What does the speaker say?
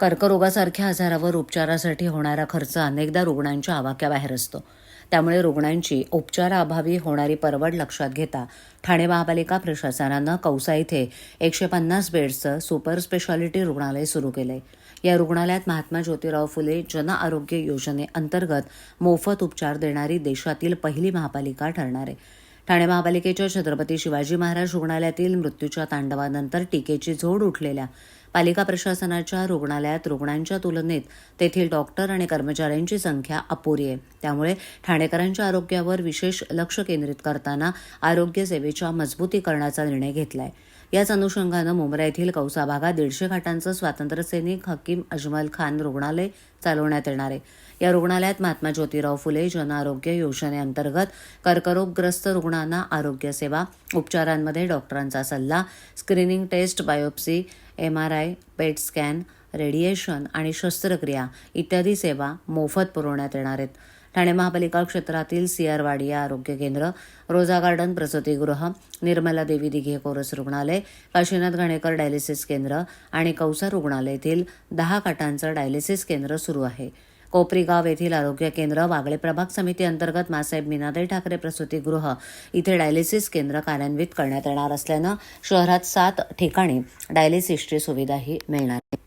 कर्करोगासारख्या आजारावर उपचारासाठी होणारा खर्च अनेकदा रुग्णांच्या आवाक्याबाहेर असतो. त्यामुळे रुग्णांची उपचाराअभावी होणारी परवड लक्षात घेता ठाणे महापालिका प्रशासनानं कौसा इथे एकशे पन्नास बेड्सचं सुपर स्पेशालिटी रुग्णालय सुरू केलंय. या रुग्णालयात महात्मा ज्योतिराव फुले जन आरोग्य योजनेअंतर्गत मोफत उपचार देणारी देशातील पहिली महापालिका ठरणार आहे. ठाणे महापालिकेच्या छत्रपती शिवाजी महाराज रुग्णालयातील मृत्यूच्या तांडवानंतर टीकेची झोड उठलेल्या पालिका प्रशासनाच्या रुग्णालयात रुग्णांच्या तुलनेत तेथील डॉक्टर आणि कर्मचाऱ्यांची संख्या अपुरी आहे. त्यामुळे ठाणेकरांच्या आरोग्यावर विशेष लक्ष केंद्रित करताना आरोग्य सेवेच्या मजबूतीकरणाचा निर्णय घेतलाय. याच अनुषंगानं मुंब्रा येथील कौसा भागात दीडशे खाटांचं स्वातंत्र्यसैनिक हकीम अजमल खान रुग्णालय चालवण्यात येणार आहे. या रुग्णालयात महात्मा ज्योतिराव फुले जन आरोग्य योजनेअंतर्गत कर्करोगग्रस्त रुग्णांना आरोग्य सेवा उपचारांमध्ये डॉक्टरांचा सल्ला screening test biopsy M R I PET scan radiation आणि शस्त्रक्रिया इत्यादी सेवा मोफत पुरवण्यात येणार आहेत. ठाणे महापालिका क्षेत्रातील सियारवाडी आरोग्य केंद्र रोजा गार्डन प्रसूतीगृह निर्मला देवी दिघे कोरस रुग्णालय काशीनाथ घाणेकर डायलिसिस केंद्र आणि कौसा रुग्णालय येथील दहा काटांचं डायलिसिस केंद्र सुरू आहे. कोपरीगाव येथील आरोग्य केंद्र वागळे प्रभाग समिती अंतर्गत मासाहेब मीनादे ठाकरे प्रसूतीगृह इथे डायलिसिस केंद्र कार्यान्वित करण्यात येणार असल्यानं शहरात सात ठिकाणी डायलिसिसची सुविधाही मिळणार आहे.